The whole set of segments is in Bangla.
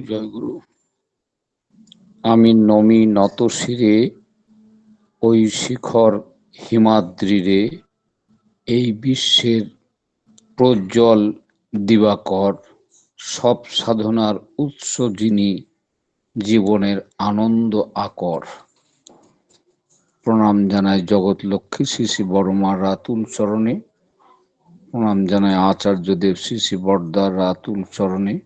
জয়গুরু। আমি নমি নত শিরে ওই শিখর হিমাদ্রিরে, এই বিশ্বের প্রজ্জ্বল দিবাকর, সব সাধনার উৎস যিনি জীবনের আনন্দ আকর। প্রণাম জানায় জগৎ লক্ষ্মী শ্রী শ্রী বড়মার রাতুল চরণে। প্রণাম জানায় আচার্য দেব শ্রী শ্রী বর্দার রাতুল চরণে।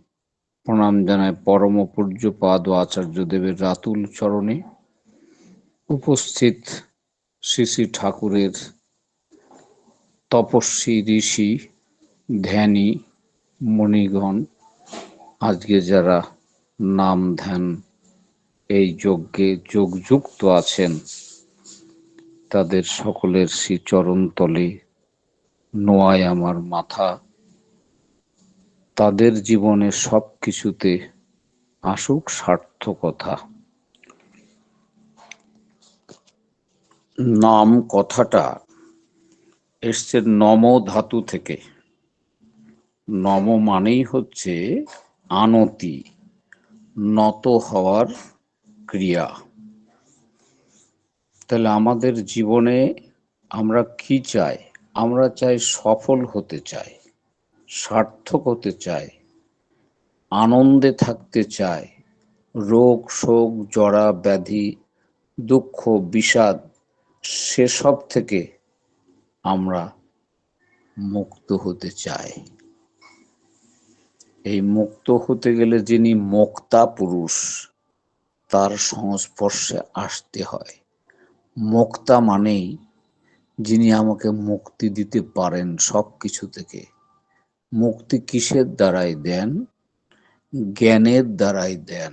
প্রণাম জানায় পরম পূজ্যপাদ ও আচার্য দেবের রাতুল চরণে। উপস্থিত শ্রী শ্রী ঠাকুরের তপস্বী ঋষি, ধ্যানী মণিগণ আজকে যারা নাম ধ্যান এই যজ্ঞে যোগযুক্ত আছেন, তাদের সকলের শ্রী চরণতলে নোয়ায় আমার মাথা তাদের জীবনে সব কিছুতে আসুক সার্থকতা। নাম কথাটা এসছে নম ধাতু থেকে। নম মানেই হচ্ছে আনতি, নত হওয়ার ক্রিয়া। তাহলে আমাদের জীবনে আমরা কি চাই? আমরা চাই সফল হতে চাই। সার্থক হতে চাই আনন্দে থাকতে চাই রোগ, শোক, জরা, ব্যাধি, দুঃখ, বিষাদ, সেসব থেকে আমরা মুক্ত হতে চাই। এই মুক্ত হতে গেলে যিনি মুক্তা পুরুষ, তার সংস্পর্শে আসতে হয়। মুক্তা মানেই যিনি আমাকে মুক্তি দিতে পারেন সব কিছু থেকে। মুক্তি কিসের দ্বারাই দেন? জ্ঞানের দ্বারাই দেন।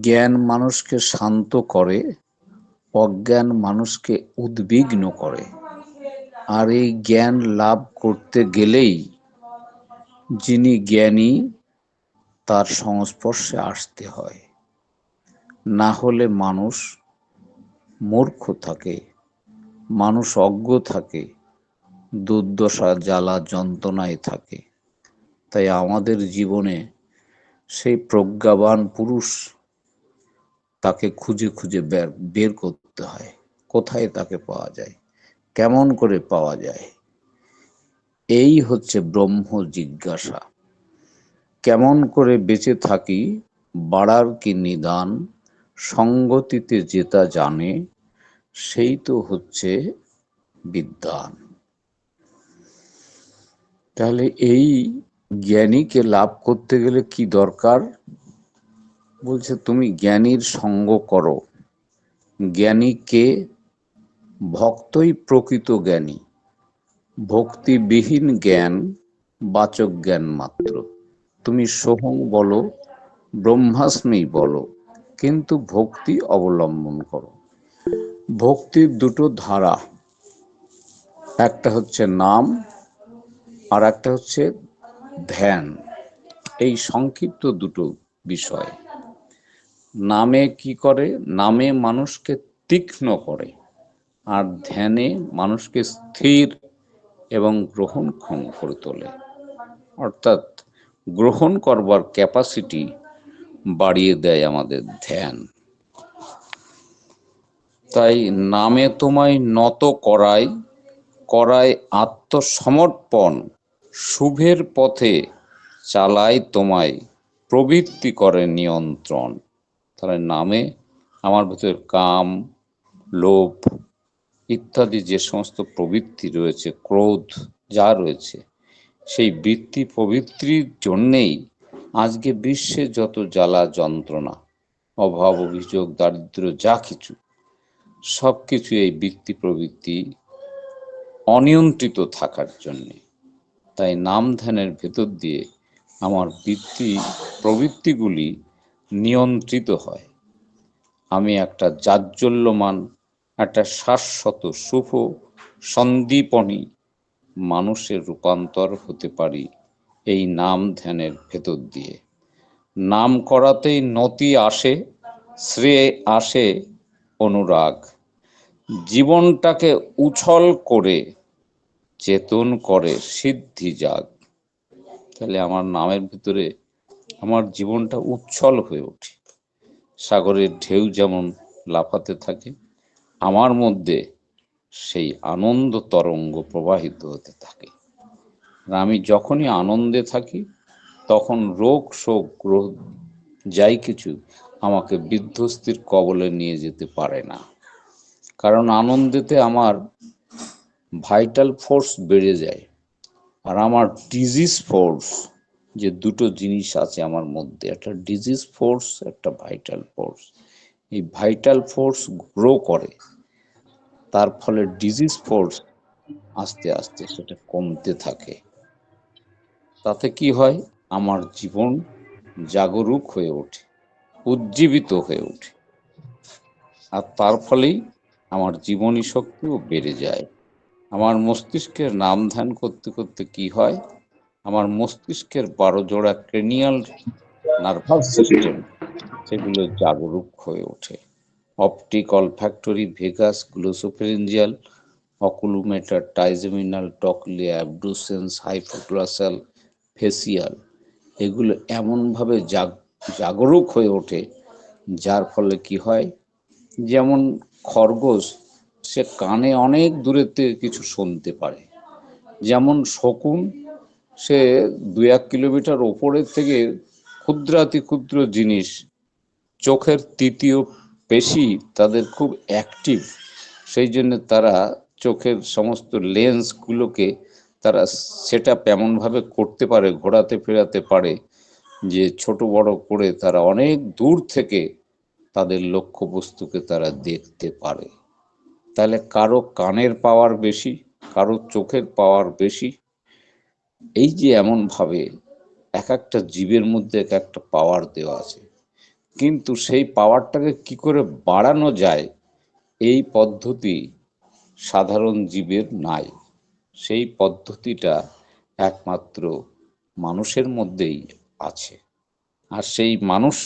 জ্ঞান মানুষকে শান্ত করে, অজ্ঞান মানুষকে উদ্বিগ্ন করে। আর এই জ্ঞান লাভ করতে গেলেই যিনি জ্ঞানী, তার সংস্পর্শে আসতে হয়। না হলে মানুষ মূর্খ থাকে, মানুষ অজ্ঞ থাকে। দুর্দশা, জ্বালা, যন্ত্রণায় থাকে। তাই আমাদের জীবনে সেই প্রজ্ঞাবান পুরুষ তাকে খুঁজে খুঁজে বের করতে হয়। কোথায় তাকে পাওয়া যায়? কেমন করে পাওয়া যায়? এই হচ্ছে ব্রহ্ম জিজ্ঞাসা। কেমন করে বেঁচে থাকি, বাড়ার কি নিদান, সঙ্গতিতে যেটা জানে, সেই তো হচ্ছে বিদ্যান। তাহলে এই জ্ঞানীকে লাভ করতে গেলে কি দরকার? বলছে, তুমি জ্ঞানীর সঙ্গ করো। জ্ঞানীকে ভক্তই প্রকৃত জ্ঞানী। ভক্তিবিহীন জ্ঞান, বাচক জ্ঞান মাত্র। তুমি সোহং বলো ব্রহ্মাস্মি বলো, কিন্তু ভক্তি অবলম্বন করো। ভক্তির দুটো ধারা। একটা হচ্ছে নাম আর একটা হচ্ছে ধ্যান। এই সংক্ষিপ্ত দুটো বিষয়। নামে কি করে? নামে মানুষকে তীক্ষ্ণ করে আর ধ্যানে মানুষকে স্থির এবং গ্রহণক্ষম করে তোলে। অর্থাৎ গ্রহণ করবার ক্যাপাসিটি বাড়িয়ে দেয় আমাদের ধ্যান। তাই নামে তোমায় নত করায় করায় আত্মসমর্পণ শুভের পথে চালায় তোমায়, প্রবৃত্তি করে নিয়ন্ত্রণ। তাহলে নামে আমার ভেতর কাম, লোভ ইত্যাদি যে সমস্ত প্রবৃত্তি রয়েছে, ক্রোধ যা রয়েছে, সেই বৃত্তি প্রবৃত্তির জন্যেই আজকে বিশ্বে যত জ্বালা যন্ত্রণা, অভাব, অভিযোগ দারিদ্র যা কিছু সব কিছু এই বৃত্তি প্রবৃত্তি অনিয়ন্ত্রিত থাকার জন্যে। তাই নাম ধ্যানের ভেতর দিয়ে আমার বৃত্তি প্রবৃত্তিগুলি নিয়ন্ত্রিত হয়। আমি একটা জাজ্জল্যমান একটা শাশ্বত, শুভ, সন্দীপনী মানুষের রূপান্তর হতে পারি এই নাম ধ্যানের ভেতর দিয়ে। নাম করাতেই নতি আসে শ্রেয় আসে অনুরাগ। জীবনটাকে উছল করে চেতন করে সিদ্ধি জাগ। তাহলে আমার নামের ভিতরে আমার জীবনটা উচ্ছল হয়ে ওঠে। সাগরের ঢেউ যেমন লাফাতে থাকে, আমার মধ্যে সেই আনন্দ তরঙ্গ প্রবাহিত হতে থাকে। আমি যখনই আনন্দে থাকি, তখন রোগ শোক ক্রোধ যাই কিছু আমাকে বিধ্বস্তির কবলে নিয়ে যেতে পারে না। কারণ আনন্দেতে আমার ভাইটাল ফোর্স বেড়ে যায়। আর আমার ডিজিজ ফোর্স যে দুটো জিনিস আছে আমার মধ্যে, একটা ডিজিজ ফোর্স একটা ভাইটাল ফোর্স এই ভাইটাল ফোর্স গ্রো করে, তার ফলে ডিজিজ ফোর্স আস্তে আস্তে সেটা কমতে থাকে। তাতে কি হয়? আমার জীবন জাগরুক হয়ে ওঠে, উজ্জীবিত হয়ে ওঠে। আর তার ফলেই আমার জীবনী শক্তিও বেড়ে যায়। আমার মস্তিষ্কের নাম ধ্যান করতে করতে কি হয়? আমার মস্তিষ্কের বারো জোড়া ক্রেনিয়াল নার্ভাস সিস্টেম সেগুলো জাগরুক হয়ে ওঠে। Optic olfactory vagus glossopharyngeal oculomotor trigeminal trochlear abducens hypoglossal facial এগুলো এমনভাবে জাগ, জাগরুক হয়ে ওঠে, যার ফলে কি হয়? যেমন খরগোশ সে কানে অনেক থেকে কিছু শুনতে পারে। যেমন শকুন, সে দু এক কিলোমিটার ওপরের থেকে ক্ষুদ্রাতি ক্ষুদ্র জিনিস, চোখের তৃতীয় পেশি তাদের খুব অ্যাক্টিভ সেই জন্য তারা চোখের সমস্ত লেন্সগুলোকে তারা সেট আপ এমনভাবে করতে পারে, ঘোরাতে ফেরাতে পারে যে ছোট বড় করে তারা অনেক দূর থেকে তাদের লক্ষ্যবস্তুকে তারা দেখতে পারে। তাহলে কারও কানের পাওয়ার বেশি, কারও চোখের পাওয়ার বেশি। এই যে এমনভাবে এক একটা জীবের মধ্যে এক একটা পাওয়ার দেওয়া আছে। কিন্তু সেই পাওয়ারটাকে কি করে বাড়ানো যায়, এই পদ্ধতি সাধারণ জীবের নাই। সেই পদ্ধতিটা একমাত্র মানুষের মধ্যেই আছে। আর সেই মানুষ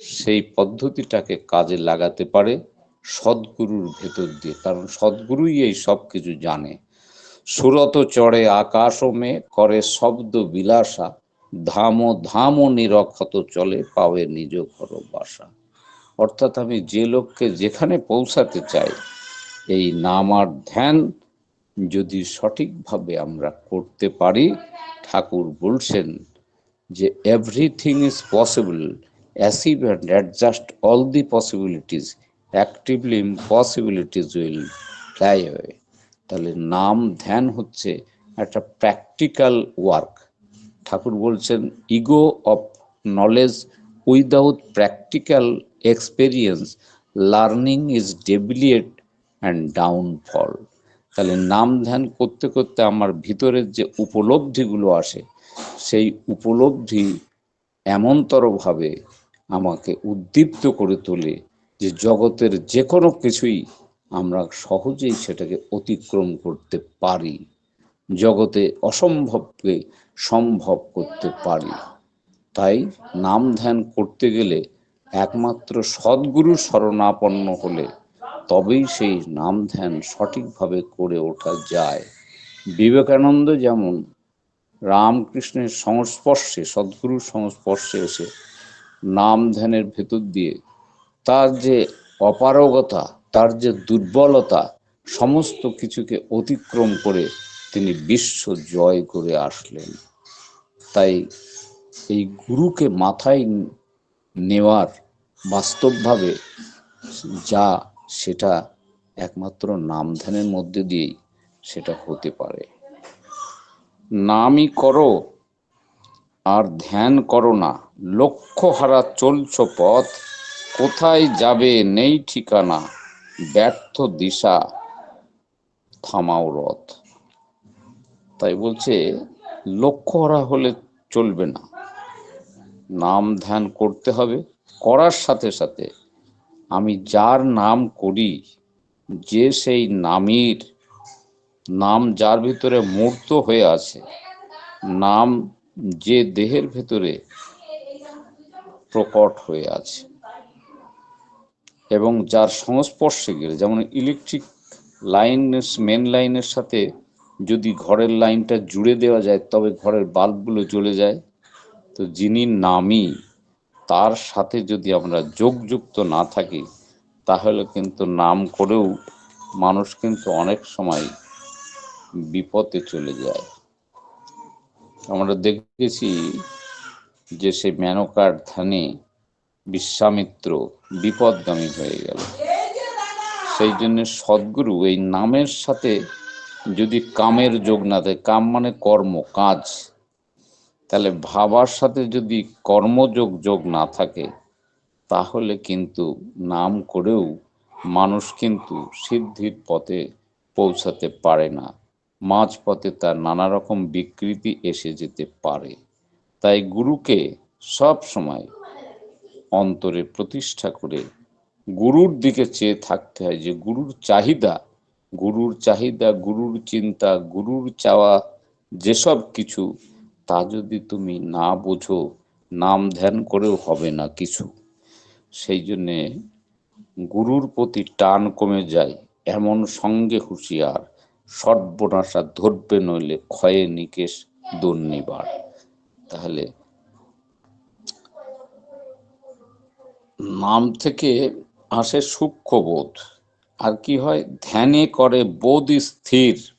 সেই পদ্ধতিটাকে কাজে লাগাতে পারে। সদ্গুরুর ভেতর দিয়ে। কারণ সদ্গুরুই এই সব কিছু জানে। সুরত চড়ে আকাশ মে করে শব্দ বিলাসা, ধাম ধাম নিরক্ষত চলে পাবে নিজ ঘর বাসা। অর্থাৎ আমি যে লোককে যেখানে পৌঁছাতে চাই, এই নাম আর ধ্যান যদি সঠিকভাবে আমরা করতে পারি, ঠাকুর বলছেন যে everything is possible achieve and adjust all the possibilities actively impossibilities will fly away তাহলে নাম ধ্যান হচ্ছে একটা প্র্যাকটিক্যাল ওয়ার্ক ঠাকুর বলছেন ego of knowledge without practical experience learning is debilitate and downfall তাহলে নাম ধ্যান করতে করতে আমার ভিতরের যে উপলব্ধিগুলো আসে, সেই উপলব্ধি এমনতরভাবে আমাকে উদ্দীপ্ত করে তোলে যে জগতের যে কোনো কিছুই আমরা সহজেই সেটাকে অতিক্রম করতে পারি, জগতে অসম্ভবকে সম্ভব করতে পারি। তাই নাম ধ্যান করতে গেলে একমাত্র সদ্গুরু শরণাপন্ন হলে তবেই সেই নাম ধ্যান সঠিকভাবে করে ওঠা যায়। বিবেকানন্দ যেমন রামকৃষ্ণের সংস্পর্শে, সদ্গুরুর সংস্পর্শে এসে নাম ধ্যানের ভেতর দিয়ে তার যে অপারগতা, তার যে দুর্বলতা, সমস্ত কিছুকে অতিক্রম করে তিনি বিশ্ব জয় করে আসলেন। তাই এই গুরুকে মাথায় নেওয়ার বাস্তবভাবে যা সেটা একমাত্র নাম ধ্যানের মধ্যে দিয়েই সেটা হতে পারে। নামই করো আর ধ্যান করো না, লক্ষ্য হারা চলছ পথ কোথায় যাবে নেই ঠিকানা, ব্যর্থ দিশা, থামাও রথ। তাই বলছে লক্ষ্য হারা হলে চলবে না। নাম ধ্যান করতে হবে করার সাথে সাথে। আমি যার নাম করি, যে সেই নামের, নাম যার ভিতরে মূর্ত হয়ে আছে, নাম যে দেহের ভেতরে প্রকট হয়ে আছে। এবং যার সংস্পর্শে গেলে, যেমন ইলেকট্রিক লাইন মেন লাইনের সাথে যদি ঘরের লাইনটা জুড়ে দেওয়া যায়, তবে ঘরের বাল্বগুলো জ্বলে যায়। তো যিনি নামি, তার সাথে যদি আমরা যোগযুক্ত না থাকি, তাহলে কিন্তু নাম করেও মানুষ কিন্তু অনেক সময় বিপদে চলে যায়। আমরা দেখেছি যে সে মেনকার ধানে বিশ্বামিত্র বিপদগামী হয়ে গেল। সেই জন্য সদ্গুরু এই নামের সাথে যদি কামের যোগ না থাকে কাম মানে কর্ম, কাজ। তাহলে ভাবার সাথে যদি কর্মযোগ যোগ না থাকে, তাহলে কিন্তু নাম করেও মানুষ কিন্তু সিদ্ধির পথে পৌঁছাতে পারে না। মাঝ পথে তার নানা রকম বিকৃতি এসে যেতে পারে। তাই গুরুকে সব সময় অন্তরে প্রতিষ্ঠা করে গুরুর দিকে চেয়ে থাকতে হয় যে গুরুর চাহিদা গুরুর চাহিদা, গুরুর চিন্তা, গুরুর চাওয়া, যেসব কিছু, তা যদি তুমি না বোঝো, নাম ধ্যান করেও হবে না কিছু। সেই জন্যে গুরুর প্রতি টান কমে যায়, এমন সঙ্গে হুঁশিয়ার, সর্বনাশা ধরবে নইলে ক্ষয়ে নিকেশ দুর্নিবার তাহলে নাম থেকে আসে সূক্ষ্মবোধ। আর কি হয়? ধ্যানে করে বোধ স্থির।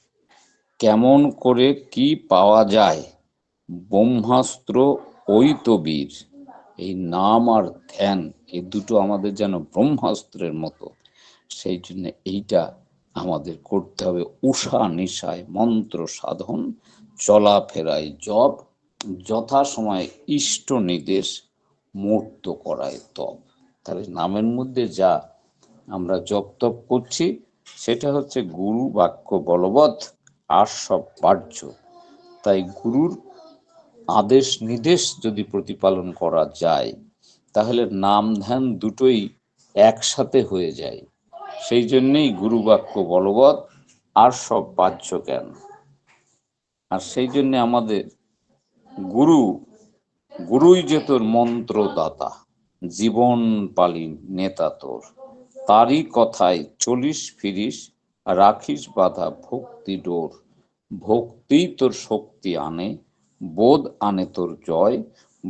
কেমন করে কি পাওয়া যায়? ব্রহ্মাস্ত্র ওই তো বীর। এই নাম আর ধ্যান, এই দুটো আমাদের যেন ব্রহ্মাস্ত্রের মতো। সেই জন্য এইটা আমাদের করতে হবে। উষা নিশায় মন্ত্র সাধন চলাফেরায় জব যথাসময় ইষ্ট নির্দেশ, মূর্ত করায় তব তাহলে নামের মধ্যে যা আমরা জপ তপ করছি, সেটা হচ্ছে গুরু বাক্য বলবৎ আর সব পার্য তাই গুরুর আদেশ নির্দেশ যদি প্রতিপালন করা যায়, তাহলে নাম ধ্যান দুটোই একসাথে হয়ে যায়। সেই জন্যেই গুরু বাক্য বলবৎ আর সব বাহ্য জ্ঞান। আর সেই জন্যে আমাদের গুরু, গুরুই যে তোর মন্ত্রদাতা। জীবন পালি নেতা তোর। তারই কথায় চলিস, ফিরিস, রাখিস বাধা, ভক্তি ডোর। ভক্তি তোর শক্তি আনে, বোধ আনে তোর জয়।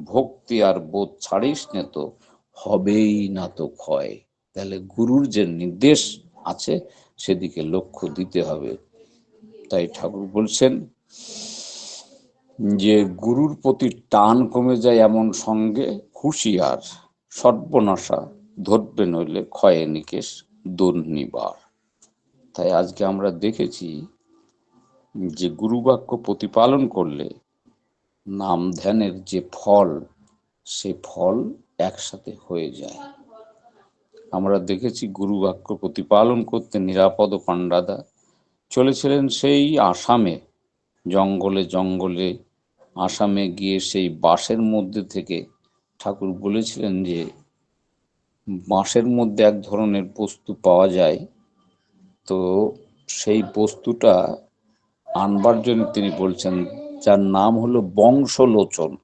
ভক্তি আর বোধ ছাড়িস নে তো, হবেই না তো ক্ষয়। তাহলে গুরুর যে নির্দেশ আছে, সেদিকে লক্ষ্য দিতে হবে। তাই ঠাকুর বলছেন যে, গুরুর প্রতি টান কমে যায় এমন সঙ্গে, হুঁশিয়ার। সর্বনাশা ধরবে নইলে ক্ষয়ে নিকেশ দুর্নিবার। তাই আজকে আমরা দেখেছি যে গুরুবাক্য প্রতিপালন করলে নাম ধ্যানের যে ফল, সে ফল একসাথে হয়ে যায়। আমরা দেখেছি গুরু বাক্য প্রতিপালন করতে নিরাপদ পাণ্ডাদা চলেছিলেন সেই আসামে, জঙ্গলে জঙ্গলে। আসামে গিয়ে সেই বাঁশের মধ্যে থেকে ঠাকুর বলেছিলেন যে, বাঁশের মধ্যে এক ধরনের বস্তু পাওয়া যায়। তো সেই বস্তুটা আনবার জন্য তিনি বলছেন, যার নাম হলো বংশলোচন।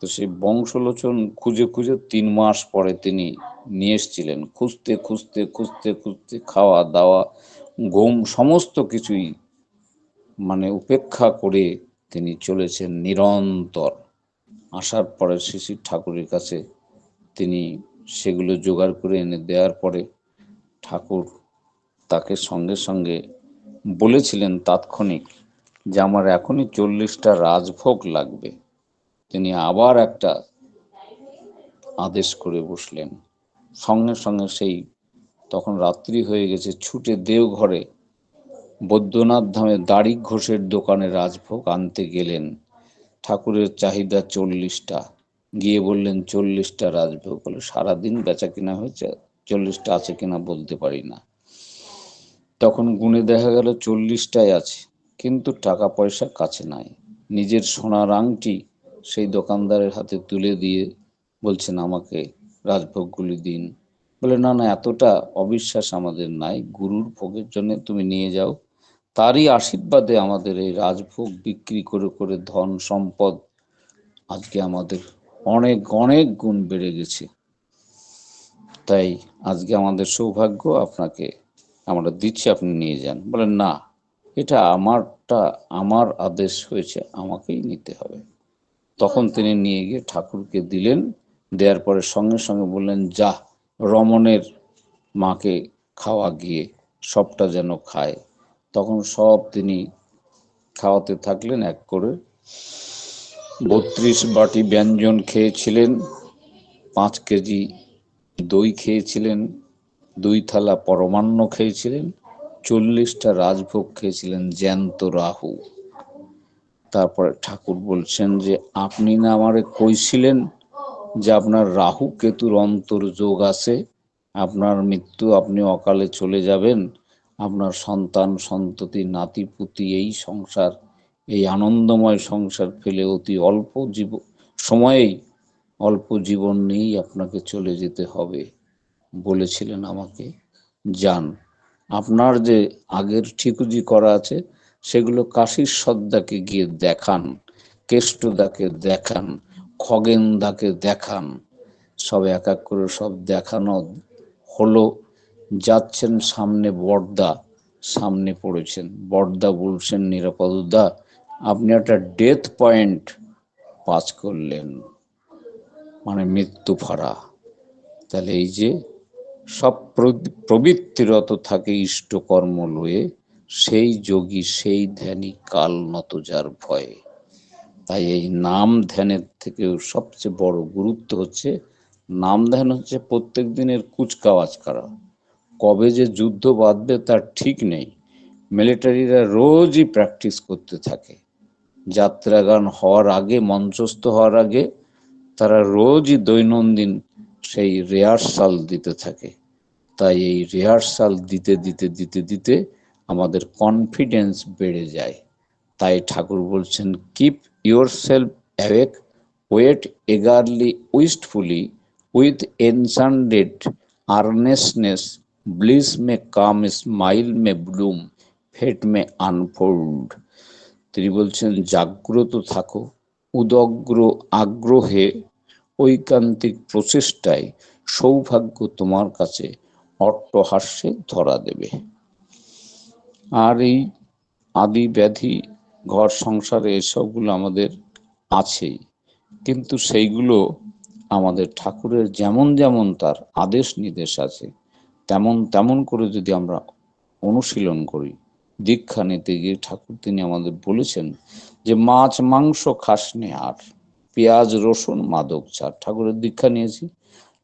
তো সেই বংশলোচন খুঁজে খুঁজে তিন মাস পরে তিনি নিয়ে এসছিলেন। খুঁজতে খুঁজতে খুঁজতে খুঁজতে খাওয়া দাওয়া, ঘুম সমস্ত কিছুই মানে উপেক্ষা করে তিনি চলেছেন নিরন্তর। আসার পরে শিশির ঠাকুরের কাছে তিনি সেগুলো জোগাড় করে এনে দেওয়ার পরে ঠাকুর তাকে সঙ্গে সঙ্গে বলেছিলেন তাৎক্ষণিক যে আমার এখনই চল্লিশটা রাজভোগ লাগবে। তিনি আবার একটা আদেশ করে বসলেন। সঙ্গে সঙ্গে সেই তখন রাত্রি হয়ে গেছে, ছুটে দেওঘরে বৈদ্যনাথ ধামে দাড়ি ঘোষের দোকানে রাজভোগ আনতে গেলেন। ঠাকুরের চাহিদা চল্লিশটা। গিয়ে বললেন, চল্লিশটা রাজভোগ বলে সারাদিন বেচা কিনা হয়েছে, চল্লিশটা আছে কিনা বলতে পারি না। তখন গুনে দেখা গেল চল্লিশটাই আছে, কিন্তু টাকা পয়সা কাছে নাই। নিজের সোনার আংটি সেই দোকানদারের হাতে তুলে দিয়ে বলছেন, আমাকে রাজভোগগুলি দিন। বলে, না না, এতটা অবিশ্বাস আমাদের নাই। গুরুর ভোগের জন্য তুমি নিয়ে যাও। তারই আশীর্বাদে আমাদের এই রাজভোগ বিক্রি করে করে ধন সম্পদ আজকে আমাদের অনেক অনেক গুণ বেড়ে গেছে। তাই আজকে আমাদের সৌভাগ্য আপনাকে, আমরা দিচ্ছি, আপনি নিয়ে যান। বলেন, না, এটা আমারটা, আমার আদেশ হয়েছে, আমাকেই নিতে হবে। তখন তিনি নিয়ে গিয়ে ঠাকুরকে দিলেন, দেওয়ার পরে সঙ্গে সঙ্গে বললেন, যা, রমণের মাকে খাওয়া গিয়ে সবটা যেন খায়। তখন সব তিনি খাওয়াতে থাকলেন এক করে। বত্রিশ বাটি ব্যঞ্জন খেয়েছিলেন, পাঁচ কেজি দই খেয়েছিলেন, দুই থালা পরমান্ন খেয়েছিলেন, চল্লিশটা রাজভোগ খেয়েছিলেন জ্যান্ত রাহু। তারপরে ঠাকুর বলছেন যে, আপনি না আমারে কইছিলেন যে আপনার রাহু কেতুর অন্তর যোগ আছে? আপনার মৃত্যু আপনি অকালে চলে যাবেন। আপনার সন্তান, সন্ততি নাতিপুতি এই সংসার, এই আনন্দময় সংসার ফেলে অতি অল্প জীব সময়েই অল্প জীবন নিয়েই আপনাকে চলে যেতে হবে বলেছিলেন আমাকে। যান, আপনার যে আগের ঠিকুজি করা আছে, সেগুলো কাশির সদ্দাকে গিয়ে দেখান, কেষ্টদাকে দেখান, খগেনদাকে দেখান, সব এক এক করে সব দেখানো হলো যাচ্ছেন সামনে বর্দা, সামনে পড়েছেন। বর্দা বলছেন নিরাপদদা আপনি একটা ডেথ পয়েন্ট পাস করলেন। মানে মৃত্যু ফাড়া তাহলে এই যে সব প্রবৃত্তিরত থাকে ইষ্টকর্ম লয়ে, সেই যোগী, সেই ধ্যানী কাল নত যার ভয়ে। তাই এই নাম ধ্যানের থেকেও সবচেয়ে বড় গুরুত্ব হচ্ছে, নাম ধ্যান হচ্ছে প্রত্যেক দিনের কুচকাওয়াজ করা। কবে যে যুদ্ধ বাঁধবে তার ঠিক নেই। মিলিটারিরা রোজই প্র্যাকটিস করতে থাকে। যাত্রাগান হওয়ার আগে, মঞ্চস্থ হওয়ার আগে তারা রোজই দৈনন্দিন সেই রিহার্সাল দিতে থাকে। তাই এই রিহার্সাল দিতে দিতে দিতে দিতে আমাদের কনফিডেন্স বেড়ে যায়। তাই ঠাকুর বলছেন keep yourself awake wait eagerly wistfully with unsounded earnestness bliss may come smile may bloom fate may unfold তিনি বলছেন জাগ্রত থাকো উদগ্র আগ্রহে ঐকান্তিক প্রচেষ্টায় সৌভাগ্য তোমার কাছে অট্টহাস্যে ধরা দেবে আর এই আদি ব্যাধি, ঘর সংসারে এসবগুলো আমাদের আছেই। কিন্তু সেইগুলো আমাদের ঠাকুরের যেমন যেমন তার আদেশ নির্দেশ আছে তেমন তেমন করে যদি আমরা অনুশীলন করি, দীক্ষা নিতে গিয়ে ঠাকুর তিনি আমাদের বলেছেন যে মাছ, মাংস খাস নে আর, পেঁয়াজ, রসুন, মাদক চার। ঠাকুরের দীক্ষা নিয়েছি।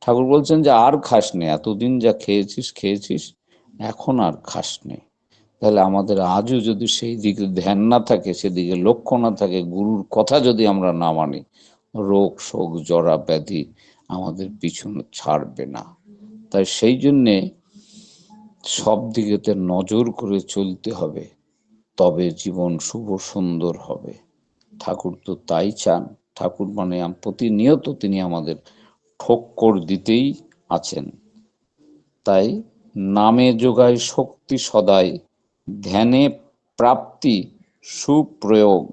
ঠাকুর বলছেন যে আর খাস নে, এতদিন যা খেয়েছিস খেয়েছিস, এখন আর খাস নে। তাহলে আমাদের আজও যদি সেই দিকে ধ্যান না থাকে, সেদিকে লক্ষ্য না থাকে, গুরুর কথা যদি আমরা না মানি, রোগ, শোক, জরা, ব্যাধি আমাদের পিছনে ছাড়বে না। তাই সেই জন্যে সব দিকেতে নজর করে চলতে হবে, তবে জীবন শুভ সুন্দর হবে। ঠাকুর তো তাই চান। ঠাকুর মানে প্রতিনিয়ত তিনি আমাদের ঠক্কর দিতেই আছেন। তাই নামে যোগায় শক্তি সদাই ধ্যানে প্রাপ্তি সুপ্রয়োগ,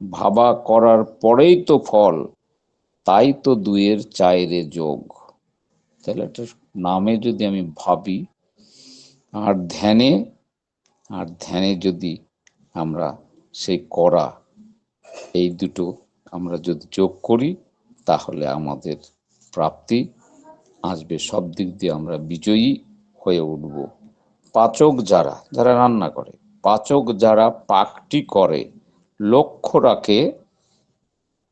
ভাবা করার পরেই তো ফল, তাই তো দুয়ের চাইরে যোগ। তাহলে একটা নামে যদি আমি ভাবি আর ধ্যানে আর ধ্যানে যদি আমরা সেই করা, এই দুটো আমরা যদি যোগ করি, তাহলে আমাদের প্রাপ্তি আসবে। সব দিক দিয়ে আমরা বিজয়ী হয়ে উঠব। পাচক যারা যারা রান্না করে, পাচক যারা পাকটি করে, লক্ষ্য রাখে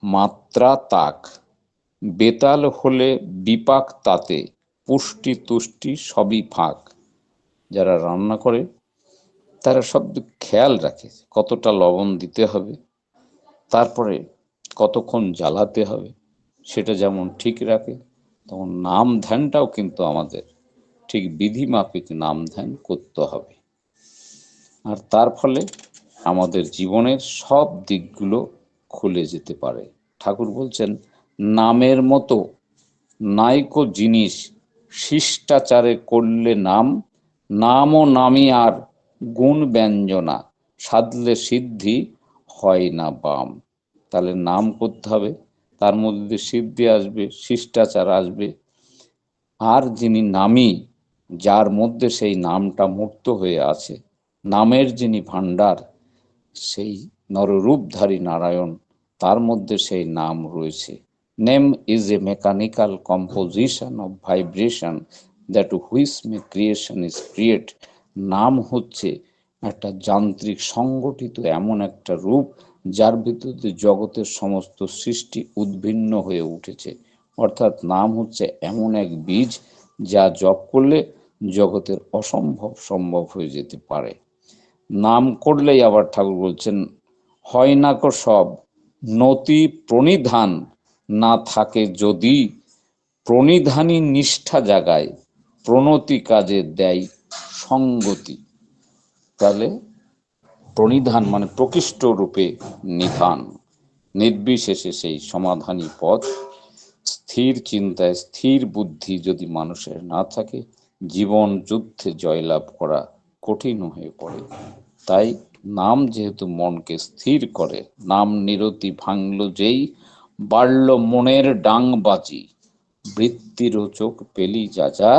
মাত্রা তাক, বেতাল হলে বিপাক তাতে, পুষ্টি তুষ্টি সবই ফাঁক। যারা রান্না করে, তারা সব খেয়াল রাখে কতটা লবণ দিতে হবে, তারপরে কতক্ষণ জ্বালাতে হবে, সেটা যেমন ঠিক রাখে তখন নাম ধ্যানটাও কিন্তু আমাদের ঠিক বিধি মাফিক নাম ধ্যান করতে হবে। আর তার ফলে আমাদের জীবনের সব দিকগুলো খুলে যেতে পারে। ঠাকুর বলছেন, নামের মতো নাইকো জিনিস শিষ্টাচারে করলে নাম নাম নামি আর গুণ ব্যঞ্জনা, সাধলে সিদ্ধি হয় না বাম। তাহলে নাম করতে হবে, তার মধ্যে সিদ্ধি আসবে, শিষ্টাচার আসবে। আর যিনি নামী, যার মধ্যে সেই নামটা মুক্ত হয়ে আছে, নামের যিনি ভাণ্ডার, সেই নররূপধারী নারায়ণ, তার মধ্যে সেই নাম রয়েছে। Name is a mechanical composition of vibration that which may creation is create নাম হচ্ছে একটা যান্ত্রিক সংগঠিত এমন একটা রূপ, যার ভিতরে জগতের সমস্ত সৃষ্টি উদ্ভিন্ন হয়ে উঠেছে। অর্থাৎ নাম হচ্ছে এমন এক বীজ, যা জপ করলে জগতের অসম্ভব সম্ভব হয়ে যেতে পারে। নাম করলেই আবার ঠাকুর বলছেন, হয় না কো সব, নতি প্রণিধান, না থাকে যদি প্রণিধানী নিষ্ঠা জাগায়। প্রণতি কাজে দেয় সঙ্গতি। তাহলে প্রণিধান মানে প্রকৃষ্ট রূপে নিধান। নির্বিশেষে সেই সমাধানী পথ। স্থির চিন্তায় স্থির বুদ্ধি যদি মানুষের না থাকে, জীবন যুদ্ধে জয়লাভ করা কঠিন হয়ে পড়ে। তাই নাম যেহেতু মনকে স্থির করে, নাম নিরতি ভাঙল যেই, বাড়ল মনের ডাং বাজি। বৃত্তিরোচক পেলি যা যা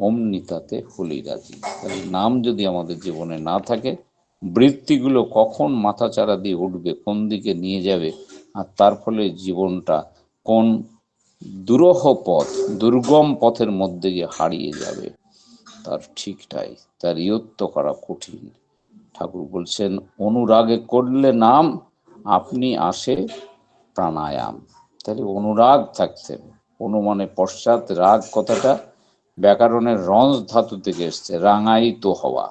অমনিতাতে হলি রাজি তাহলে নাম যদি আমাদের জীবনে না থাকে, বৃত্তিগুলো কখন মাথাচাড়া দিয়ে উঠবে, কোন দিকে নিয়ে যাবে, আর তার ফলে জীবনটা কোন দুরহ পথ, দুর্গম পথের মধ্যে গিয়ে হারিয়ে যাবে, তার ঠিকটাই তার ইয়ত্ত করা কঠিন। ঠাকুর বলছেন, অনুরাগে করলে নাম, আপনি আসে প্রাণায়াম। তাহলে অনুরাগ থাকতে হবে অনু মানে পশ্চাৎ রাগ কথাটা ব্যাকরণের রঞ্জ ধাতু থেকে এসছে, রাঙায়িত হওয়া।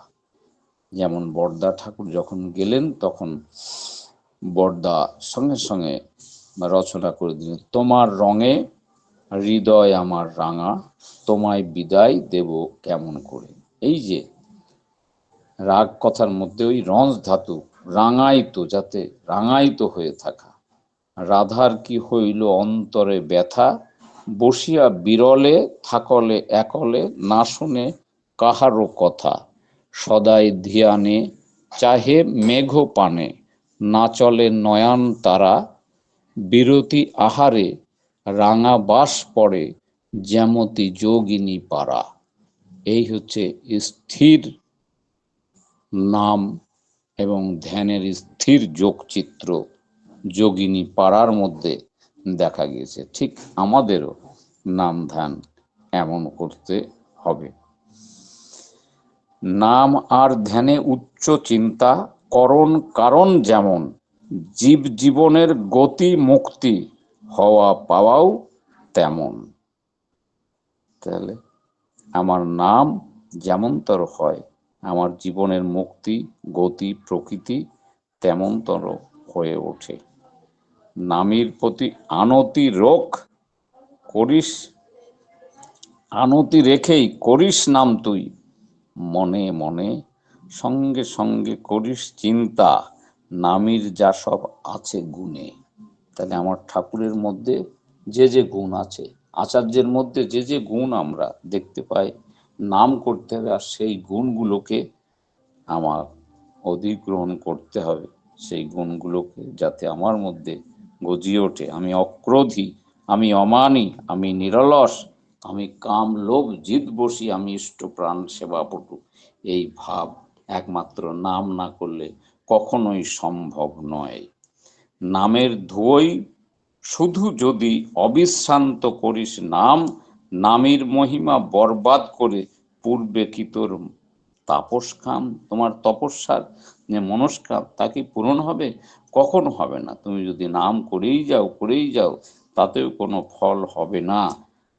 যেমন বর্দা ঠাকুর যখন গেলেন, তখন বর্দা সঙ্গে সঙ্গে রচনা করে দিলেন, তোমার রঙে হৃদয় আমার রাঙা, তোমায় বিদায় দেব কেমন করে? এই যে রাগ কথার মধ্যে ওই রঞ্জ ধাতু রাঙায়িত, যাতে রাঙায়িত হয়ে থাকা। রাধার কি হইল অন্তরে ব্যথা? বসিয়া বিরলে, থাকলে একলে, না শুনে কাহারও কথা। সদাই ধিয়ানে, চাহে মেঘ পানে, না চলে নয়ন তারা। বিরতি আহারে, রাঙা বাস পড়ে যেমতি যোগিনী পাড়া। এই হচ্ছে স্থির নাম এবং ধ্যানের স্থির যোগচিত্র যোগিনী পাড়ার মধ্যে। দেখা গিয়েছে। ঠিক আমাদেরও নাম ধ্যান এমন করতে হবে। নাম আর ধ্যানে উচ্চ চিন্তা, করণ কারণ যেমন, জীব জীবনের গতি মুক্তি হওয়া পাওয়াও তেমন। তাহলে আমার নাম যেমনতর হয়, আমার জীবনের মুক্তি, গতি, প্রকৃতি তেমনতর হয়ে ওঠে। নামের প্রতি আনতি রোগ করিস, আনতি রেখেই করিস নাম তুই। মনে মনে সঙ্গে সঙ্গে করিস চিন্তা, নামির যা সব আছে গুণে। তাহলে আমার ঠাকুরের মধ্যে যে যে গুণ আছে, আচার্যের মধ্যে যে যে গুণ আমরা দেখতে পাই, নাম করতে হবে আর সেই গুণগুলোকে আমার অধিগ্রহণ করতে হবে। সেই গুণগুলোকে যাতে আমার মধ্যে গজিয়ে ওঠে। আমি অক্রোধী, আমি অমানি, আমি নিরলস, আমি কাম লোভ জিত বসি, আমি ইষ্ট প্রাণ সেবা পটু এই ভাব একমাত্র নাম না করলে কখনোই সম্ভব নয়। নামের ধুয়োই শুধু যদি অবিশ্রান্ত করিস নাম, নামের মহিমা বরবাদ করে পূর্বে কি তোর তাপস কাম তোমার তপস্যার যে মনস্কাম তা কি পূরণ হবে? কখনো হবে না। তুমি যদি নাম করেই যাও করেই যাও, তাতেও কোনো ফল হবে না।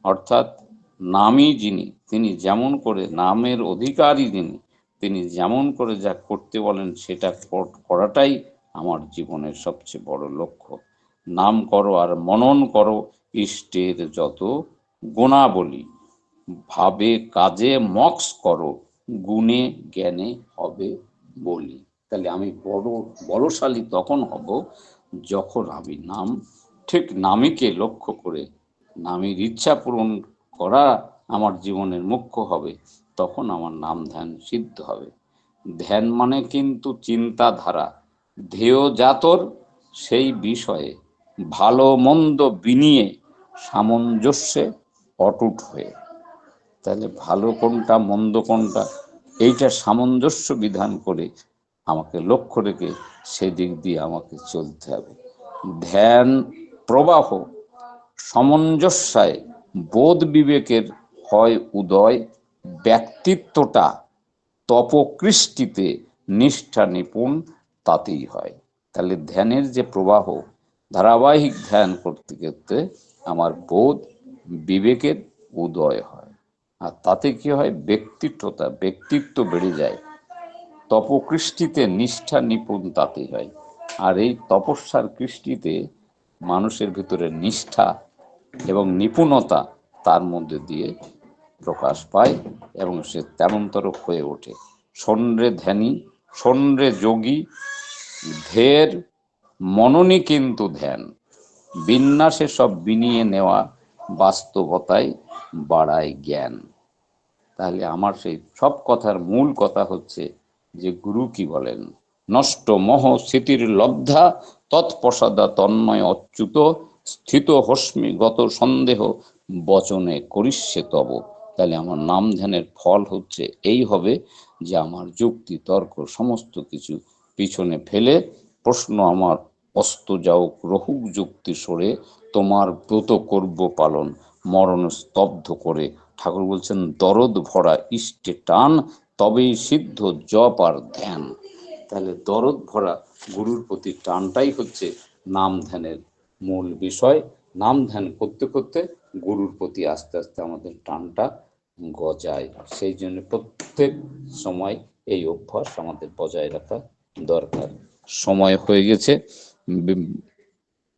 অর্থাৎ নামই যিনি, তিনি যেমন করে নামের অধিকারী যিনি তিনি যেমন করে যা করতে বলেন, সেটা করাটাই আমার জীবনের সবচেয়ে বড় লক্ষ্য। নাম করো আর মনন করো, ইষ্টের যত গুণাবলী। ভাবে, কাজে, মক্স করো, গুণে, জ্ঞানে, হবে বলি। তাহলে আমি বড় বলশালী তখন হব যখন আমি নাম, ঠিক নামীকে লক্ষ্য করে নামের ইচ্ছা পূরণ করা আমার জীবনের মুখ্য হবে, তখন আমার নাম ধ্যান সিদ্ধ হবে। ধ্যান মানে কিন্তু চিন্তাধারা ধেয় জাতর সেই বিষয়ে ভালো মন্দ বিনিয়ে সামঞ্জস্যে অটুট হয়ে। তাহলে ভালো কোনটা, মন্দ কোনটা, এইটা সামঞ্জস্য বিধান করে আমাকে লক্ষ্য রেখে সেদিক দিয়ে আমাকে চলতে হবে। ধ্যান প্রবাহ সামঞ্জস্যায় বোধ বিবেকের হয় উদয়, ব্যক্তিত্বটা তপকৃষ্টিতে নিষ্ঠা নিপুণ তাতেই হয়। তাহলে ধ্যানের যে প্রবাহ, ধারাবাহিক ধ্যান করতে করতে আমার বোধ বিবেকের উদয় হয়। আর তাতে কি হয়? ব্যক্তিত্বতা ব্যক্তিত্ব বেড়ে যায়। তপকৃষ্টিতে নিষ্ঠা নিপুণ তাতেই হয়। আর এই তপস্যার কৃষ্টিতে মানুষের ভিতরে নিষ্ঠা এবং নিপুণতা তার মধ্যে দিয়ে প্রকাশ পায় এবং সে তেমনতর হয়ে ওঠে। সন্রে ধ্যানী, সন্রে যোগী, ধের মননই কিন্তু ধ্যান। বিন্যাসে সব বিনিয়ে নেওয়া বাস্তবতায় বাড়ায় জ্ঞান। তাহলে আমার সেই সব কথার মূল কথা হচ্ছে যে গুরু কি বলেন? নষ্ট মোহ স্মৃতির লব্ধা, তৎপ্রসাদা তন্ময় অচ্যুত, স্থিত হস্মি গত সন্দেহ, বচনে করিষ্যে তব। তাহলে আমার নাম ধ্যানের ফল হচ্ছে এই হবে যে আমার যুক্তি, তর্ক সমস্ত কিছু পিছনে ফেলে, প্রশ্ন আমার অস্ত যাওক রহুক যুক্তি সরে, তোমার ব্রত করব পালন, মরণ স্তব্ধ করে ঠাকুর বলছেন, দরদ ভরা ইষ্টে টান, তবেই সিদ্ধ জপ আর ধ্যান। তাহলে দরদ ভরা গুরুর প্রতি টানটাই হচ্ছে নাম ধ্যানের মূল বিষয়। নাম ধ্যান করতে করতে গুরুর প্রতি আস্তে আস্তে আমাদের টানটা গজায়। সেই জন্য প্রত্যেক সময় এই অভ্যাস আমাদের বজায় রাখা দরকার। সময় হয়ে গেছে।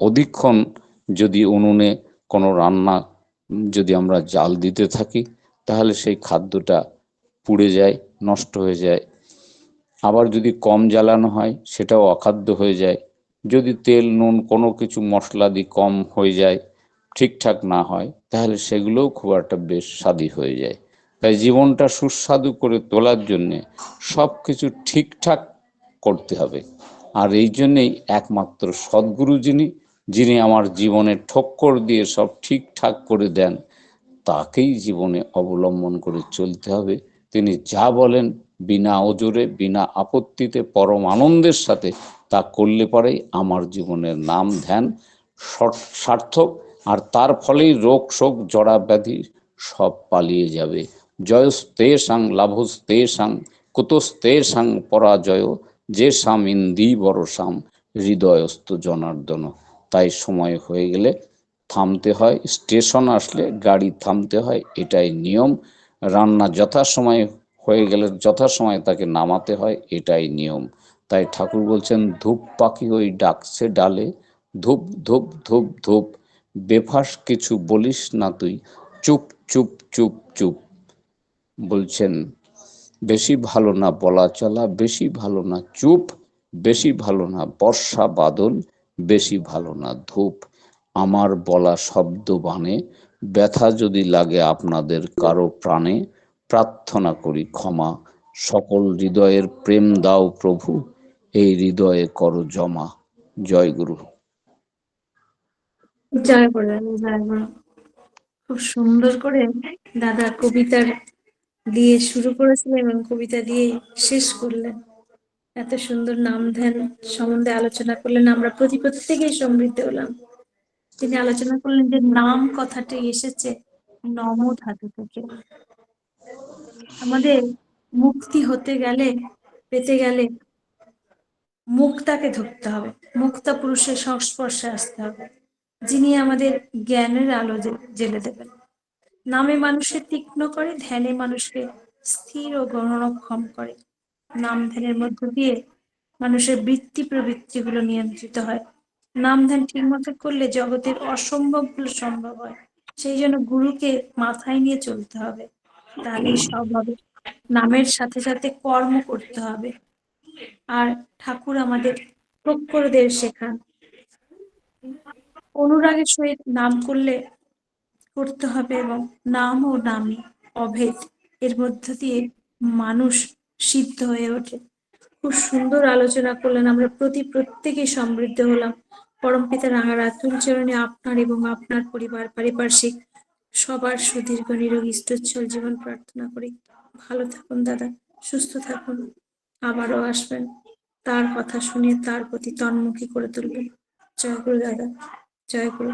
অধিকক্ষণ যদি উনুনে কোনো রান্না যদি আমরা জাল দিতে থাকি, তাহলে সেই খাদ্যটা পুড়ে যায়, নষ্ট হয়ে যায়। আবার যদি কম জ্বালানো হয়, সেটাও অখাদ্য হয়ে যায়। যদি তেল, নুন কোনো কিছু মশলা কম হয়ে যায়, ঠিকঠাক না হয়, তাহলে সেগুলোও খুব একটা বেশ স্বাদী হয়ে যায়। তাই জীবনটা সুস্বাদু করে তোলার জন্যে সব কিছু ঠিকঠাক করতে হবে। আর এই জন্যেই একমাত্র সদ্গুরু যিনি যিনি আমার জীবনে ঠক্কর দিয়ে সব ঠিকঠাক করে দেন, তাকেই জীবনে অবলম্বন করে চলতে হবে। তিনি যা বলেন বিনা ওজোরে, বিনা আপত্তিতে, পরম আনন্দের সাথে তা করলে পরেই আমার জীবনের নাম ধ্যান সার্থক, আর তার ফলেই রোগ, শোক জড়া ব্যাধি সব পালিয়ে যাবে। জয়স্তে সাং, লাভস্তে সাং, কুতস্তে সাং, পরাজয়, যে সাম ইন্দি বড় সাম, হৃদয়স্থ জনার্দন। তাই সময় হয়ে গেলে থামতে হয়। স্টেশন আসলে গাড়ি থামতে হয়, এটাই নিয়ম। রান্না যথাসময়ে হয়ে গেলে যথাসময়ে তাকে নামাতে হয়, এটাই নিয়ম। তাই ঠাকুর বলছেন, ধূপ পাখি ওই ডাকছে ডালে, ধূপ ধূপ ধূপ ধূপ। বেফাস কিছু বলিস না তুই, চুপ চুপ চুপ চুপ। বলছেন, বেশি ভালো না বলা চলা, বেশি ভালো না চুপ, বেশি ভালো না বর্ষা বাদল। বেশি ভালো না, ধূপ। আমার বলা শব্দ বানে, ব্যথা যদি লাগে আপনাদের কারও প্রাণে, প্রার্থনা করি ক্ষমা। সকল হৃদয়ের প্রেম দাও প্রভু, এই হৃদয়ে করো জমা। জয় গুরু। জয় বড় খুব সুন্দর করে দাদা কবিতার দিয়ে শুরু করেছিলেন এবং কবিতা দিয়ে শেষ করলেন। এত সুন্দর নাম ধ্যান সম্বন্ধে আলোচনা করলেন, আমরা প্রতি প্রত্যেকেই সমৃদ্ধ হলাম। তিনি আলোচনা করলেন যে নাম কথাটি এসেছে নম ধাতু থেকে আমাদের মুক্তি হতে গেলে, পেতে গেলে মুক্তাকে ধরতে হবে, মুক্তা পুরুষের সংস্পর্শে আসতে হবে, যিনি আমাদের জ্ঞানের আলো জেলে দেবেন। নামে মানুষের তীক্ষ্ণ করে, ধ্যানে মানুষকে স্থির ও গণনক্ষম করে। নাম ধ্যানের মধ্য দিয়ে মানুষের বৃত্তি প্রবৃত্তিগুলো নিয়ন্ত্রিত হয়। নাম ধ্যান ঠিক মতো করলে জগতের অসম্ভবগুলো সম্ভব হয়। সেই জন্য গুরুকে মাথায় নিয়ে চলতে হবে। তাহলেই সব হবে। নামের সাথে সাথে কর্ম করতে হবে। আর ঠাকুর আমাদের প্রক্ষরদের শেখান। অনুরাগের সহিত নাম করলে করতে হবে এবং নাম ও নামে অভেদ। এর মধ্য দিয়ে মানুষ সিদ্ধ হয়ে ওঠে। খুব সুন্দর আলোচনা করলেন আমরা প্রতি প্রত্যেকে সমৃদ্ধ হলাম। পরমপিতা রাঙার রাতুল চরণে আপনার এবং আপনার পরিবার, পারিপার্শ্বিক সবার সুদীর্ঘ নিরোগী স্থচ্ছল জীবন প্রার্থনা করি। ভালো থাকুন দাদা, সুস্থ থাকুন। আবারও আসবেন। তার কথা শুনে তার প্রতি তন্মুখী করে তুলবেন। জয় গুরু দাদা, জয় গুরু।